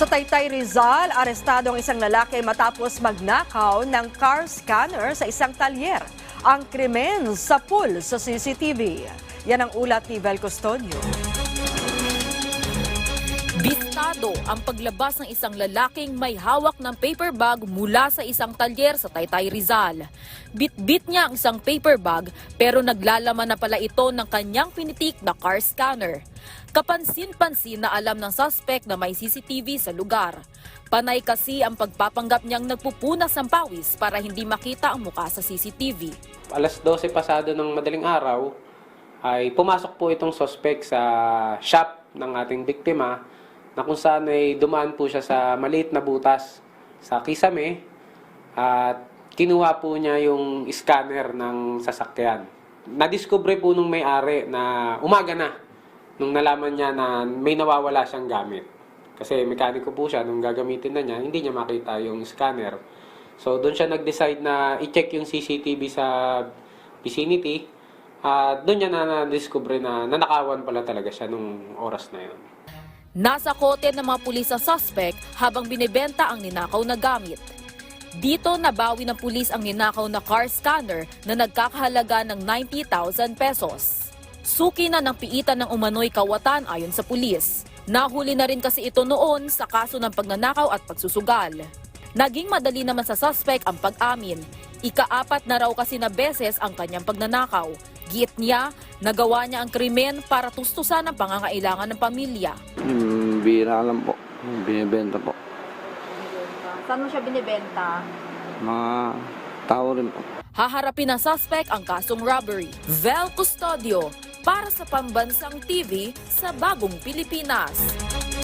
Sa Taytay Rizal, arestado ang isang lalaki matapos magnakaw ng car scanner sa isang talyer. Ang krimen sa pool sa CCTV. Yan ang ulat ni Vel Custodio. Bistado ang paglabas ng isang lalaking may hawak ng paper bag mula sa isang talyer sa Taytay Rizal. Bit-bit niya ang isang paper bag pero naglalaman na pala ito ng kanyang pinitik na car scanner. Kapansin-pansin na alam ng suspect na may CCTV sa lugar. Panay kasi ang pagpapanggap niyang nagpupunas ng pawis para hindi makita ang muka sa CCTV. alas 12 pasado ng madaling araw ay pumasok po itong suspect sa shop ng ating biktima na kung saan ay dumaan po siya sa maliit na butas sa kisame at kinuha po niya yung scanner ng sasakyan. Nadiskubre po nung may-ari na umaga na nung nalaman niya na may nawawala siyang gamit. Kasi mekaniko po siya, nung gagamitin na niya, hindi niya makita yung scanner. So, doon siya nag-decide na i-check yung CCTV sa vicinity. At doon niya na na-discover na nanakawan pala talaga siya nung oras na yun. Nasa kote ng mga pulis ang suspect habang binibenta ang ninakaw na gamit. Dito nabawi ng pulis ang ninakaw na car scanner na nagkakahalaga ng 90,000 pesos. Suki na ng piitan ng umano'y kawatan ayon sa pulis. Nahuli na rin kasi ito noon sa kaso ng pagnanakaw at pagsusugal. Naging madali naman sa suspect ang pag-amin. Ikaapat na raw kasi na beses ang kanyang pagnanakaw. Giit niya, nagawa niya ang krimen para tustusan ang pangangailangan ng pamilya. Hmm, bira lang po. Binibenta po. Saan mo siya binibenta? Mga tao rin po. Haharapin ng suspect ang kasong robbery. Vel Custodio para sa Pambansang TV sa Bagong Pilipinas.